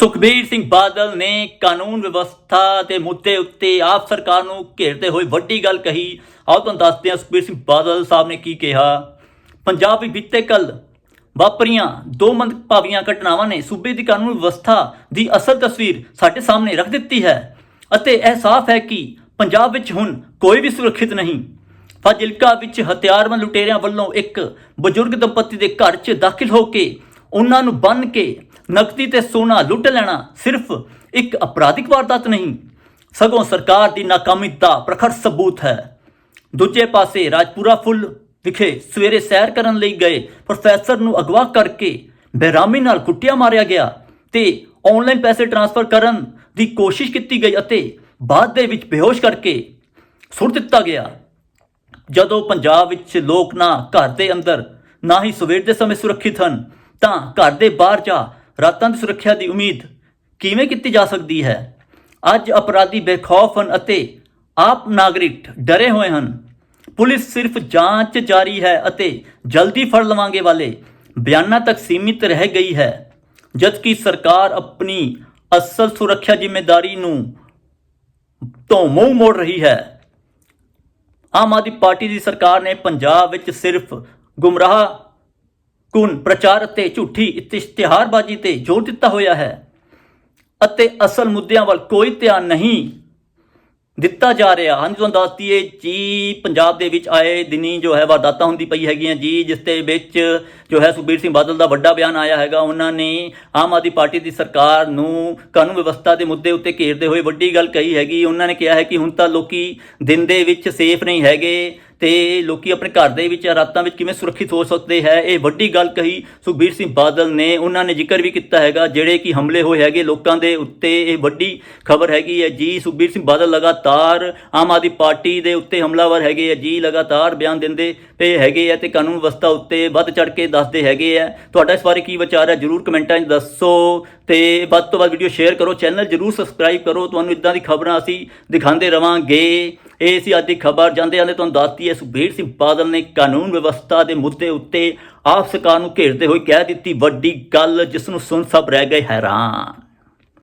ਸੁਖਬੀਰ ਸਿੰਘ ਬਾਦਲ ਨੇ ਕਾਨੂੰਨ ਵਿਵਸਥਾ ਦੇ ਮੁੱਦੇ ਉੱਤੇ ਆਪ ਸਰਕਾਰ ਨੂੰ ਘੇਰਦੇ ਹੋਏ ਵੱਡੀ ਗੱਲ ਕਹੀ। ਆਓ ਤੁਹਾਨੂੰ ਦੱਸਦੇ ਹਾਂ ਸੁਖਬੀਰ ਸਿੰਘ ਬਾਦਲ ਸਾਹਿਬ ਨੇ ਕੀ ਕਿਹਾ। ਪੰਜਾਬ ਵਿੱਚ ਬੀਤੇ ਕੱਲ ਵਾਪਰੀਆਂ ਦੋ ਮੰਦਭਾਵੀਆਂ ਘਟਨਾਵਾਂ ਨੇ ਸੂਬੇ ਦੀ ਕਾਨੂੰਨ ਵਿਵਸਥਾ ਦੀ ਅਸਲ ਤਸਵੀਰ ਸਾਡੇ ਸਾਹਮਣੇ ਰੱਖ ਦਿੱਤੀ ਹੈ ਅਤੇ ਇਹ ਸਾਫ਼ ਹੈ ਕਿ ਪੰਜਾਬ ਵਿੱਚ ਹੁਣ ਕੋਈ ਵੀ ਸੁਰੱਖਿਅਤ ਨਹੀਂ। ਫਾਜ਼ਿਲਕਾ ਵਿੱਚ ਹਥਿਆਰਬੰਦ ਲੁਟੇਰਿਆਂ ਵੱਲੋਂ ਇੱਕ ਬਜ਼ੁਰਗ ਦੰਪਤੀ ਦੇ ਘਰ 'ਚ ਦਾਖਲ ਹੋ ਕੇ ਉਹਨਾਂ ਨੂੰ ਬੰਨ ਕੇ ਨਕਦੀ ਤੇ ਸੋਨਾ ਲੁੱਟ ਲੈਣਾ ਸਿਰਫ ਇੱਕ ਅਪਰਾਧਿਕ ਵਾਰਦਾਤ ਨਹੀਂ, ਸਗੋਂ ਸਰਕਾਰ ਦੀ ਨਾਕਾਮੀ ਦਾ ਪ੍ਰਖਰ ਸਬੂਤ ਹੈ। ਦੂਜੇ ਪਾਸੇ ਰਾਜਪੁਰਾ ਫੁੱਲ ਵਿਖੇ ਸਵੇਰੇ ਸੈਰ ਕਰਨ ਲਈ ਗਏ ਪ੍ਰੋਫੈਸਰ ਨੂੰ ਅਗਵਾ ਕਰਕੇ ਬੇਰਾਮੀ ਨਾਲ ਕੁੱਟਿਆ ਮਾਰਿਆ ਗਿਆ ਤੇ ਆਨਲਾਈਨ ਪੈਸੇ ਟ੍ਰਾਂਸਫਰ ਕਰਨ ਦੀ ਕੋਸ਼ਿਸ਼ ਕੀਤੀ ਗਈ ਅਤੇ ਬਾਅਦ ਦੇ ਵਿੱਚ ਬੇਹੋਸ਼ ਕਰਕੇ ਸੁੱਟ ਦਿੱਤਾ ਗਿਆ। ਜਦੋਂ ਪੰਜਾਬ ਵਿੱਚ ਲੋਕ ਨਾ ਘਰ ਦੇ ਅੰਦਰ, ਨਾ ਹੀ ਸਵੇਰ ਦੇ ਸਮੇਂ ਸੁਰੱਖਿਅਤ ਹਨ, ਤਾਂ ਘਰ ਦੇ ਬਾਹਰ ਜਾ ਰਾਤਾਂ ਦੀ ਸੁਰੱਖਿਆ ਦੀ ਉਮੀਦ ਕਿਵੇਂ ਕੀਤੀ ਜਾ ਸਕਦੀ ਹੈ? ਅੱਜ ਅਪਰਾਧੀ ਬੇਖੌਫ ਹਨ ਅਤੇ ਆਪ ਨਾਗਰਿਕ ਡਰੇ ਹੋਏ ਹਨ। ਪੁਲਿਸ ਸਿਰਫ ਜਾਂਚ ਜਾਰੀ ਹੈ ਅਤੇ ਜਲਦੀ ਫੜ ਲਵਾਂਗੇ ਵਾਲੇ ਬਿਆਨਾਂ ਤੱਕ ਸੀਮਿਤ ਰਹਿ ਗਈ ਹੈ, ਜਦਕਿ ਸਰਕਾਰ ਆਪਣੀ ਅਸਲ ਸੁਰੱਖਿਆ ਜ਼ਿੰਮੇਵਾਰੀ ਨੂੰ ਤੋਂ ਮੂੰਹ ਮੋੜ ਰਹੀ ਹੈ। ਆਮ ਆਦਮੀ ਪਾਰਟੀ ਦੀ ਸਰਕਾਰ ਨੇ ਪੰਜਾਬ ਵਿੱਚ ਸਿਰਫ ਗੁੰਮਰਾਹ ਕੁਨ ਪ੍ਰਚਾਰ ਅਤੇ ਝੂਠੀ ਇਸ਼ਤਿਹਾਰਬਾਜ਼ੀ ਤੇ ਜ਼ੋਰ ਦਿੱਤਾ ਹੋਇਆ ਹੈ ਅਤੇ ਅਸਲ ਮੁੱਦਿਆਂ ਵੱਲ ਕੋਈ ਧਿਆਨ ਨਹੀਂ ਦਿੱਤਾ ਜਾ ਰਿਹਾ। ਹਾਂਜੀ, ਤੁਹਾਨੂੰ ਦੱਸ ਦਈਏ, ਜੀ ਪੰਜਾਬ ਦੇ ਵਿੱਚ ਆਏ ਦਿਨੀ ਜੋ ਹੈ ਵਾਰਦਾਤਾਂ ਹੁੰਦੀ ਪਈ ਹੈਗੀਆਂ। ਜੀ, ਜਿਸ ਦੇ ਵਿੱਚ ਜੋ ਹੈ ਸੁਖਬੀਰ ਸਿੰਘ ਬਾਦਲ ਦਾ ਵੱਡਾ ਬਿਆਨ ਆਇਆ ਹੈਗਾ। ਉਹਨਾਂ ਨੇ ਆਮ ਆਦਮੀ ਪਾਰਟੀ ਦੀ ਸਰਕਾਰ ਨੂੰ ਕਾਨੂੰਨ ਵਿਵਸਥਾ ਦੇ ਮੁੱਦੇ ਉੱਤੇ ਘੇਰਦੇ ਹੋਏ ਵੱਡੀ ਗੱਲ ਕਹੀ ਹੈਗੀ। ਉਹਨਾਂ ਨੇ ਕਿਹਾ ਹੈ ਕਿ ਹੁਣ ਤਾਂ ਲੋਕੀ ਦਿਨ ਦੇ ਵਿੱਚ ਸੇਫ ਨਹੀਂ ਹੈਗੇ। ਤੇ ਲੋਕੀ ਆਪਣੇ ਘਰ ਦੇ ਵਿੱਚ ਰਾਤਾਂ ਵਿੱਚ ਕਿਵੇਂ ਸੁਰੱਖਿਅਤ ਹੋ ਸਕਦੇ ਹੈ, ਇਹ ਵੱਡੀ ਗੱਲ ਕਹੀ ਸੁਖਬੀਰ ਸਿੰਘ ਬਾਦਲ ਨੇ। ਉਹਨਾਂ ਨੇ ਜ਼ਿਕਰ ਵੀ ਕੀਤਾ ਹੈਗਾ, ਜਿਹੜੇ ਕਿ ਹਮਲੇ ਹੋਏ ਹੈਗੇ ਲੋਕਾਂ ਦੇ ਉੱਤੇ, ਇਹ ਵੱਡੀ ਖਬਰ ਹੈਗੀ ਹੈ। ਜੀ, ਸੁਖਬੀਰ ਸਿੰਘ ਬਾਦਲ ਲਗਾਤਾਰ ਆਮ ਆਦਮੀ ਪਾਰਟੀ ਦੇ ਉੱਤੇ ਹਮਲਾਵਰ ਹੈਗੇ ਆ ਜੀ, ਲਗਾਤਾਰ ਬਿਆਨ ਦਿੰਦੇ ਪਏ ਹੈਗੇ ਆ ਤੇ ਕਾਨੂੰਨ ਵਿਵਸਥਾ ਉੱਤੇ ਵੱਧ ਚੜ ਕੇ ਦੱਸਦੇ ਹੈਗੇ ਆ ਤੁਹਾਡਾ ਇਸ ਬਾਰੇ ਕੀ ਵਿਚਾਰ ਹੈ? ਜਰੂਰ ਕਮੈਂਟਾਂ 'ਚ ਦੱਸੋ ਤੇ ਵੱਧ ਤੋਂ ਵੱਧ ਵੀਡੀਓ ਸ਼ੇਅਰ ਕਰੋ। ਚੈਨਲ ਜਰੂਰ ਸਬਸਕ੍ਰਾਈਬ ਕਰੋ। ਤੁਹਾਨੂੰ ਇਦਾਂ ਦੀ ਖਬਰਾਂ ਅਸੀਂ ਦਿਖਾਉਂਦੇ ਰਵਾਂਗੇ। ਇਹ ਸੀ ਅੱਜ ਦੀ ਖਬਰ। ਜਾਂਦੇ ਜਾਂਦੇ ਤੁਹਾਨੂੰ ਦੱਸਤੀ ਹੈ ਸੁਖਬੀਰ ਸਿੰਘ ਬਾਦਲ ਨੇ ਕਾਨੂੰਨ ਵਿਵਸਥਾ ਦੇ ਮੁੱਦੇ ਉੱਤੇ ਆਪ ਸਰਕਾਰ ਨੂੰ ਘੇਰਦੇ ਹੋਏ ਕਹਿ ਦਿੱਤੀ ਵੱਡੀ ਗੱਲ, ਜਿਸ ਨੂੰ ਸੁਣ ਸਭ ਰਹਿ ਗਏ ਹੈਰਾਨ।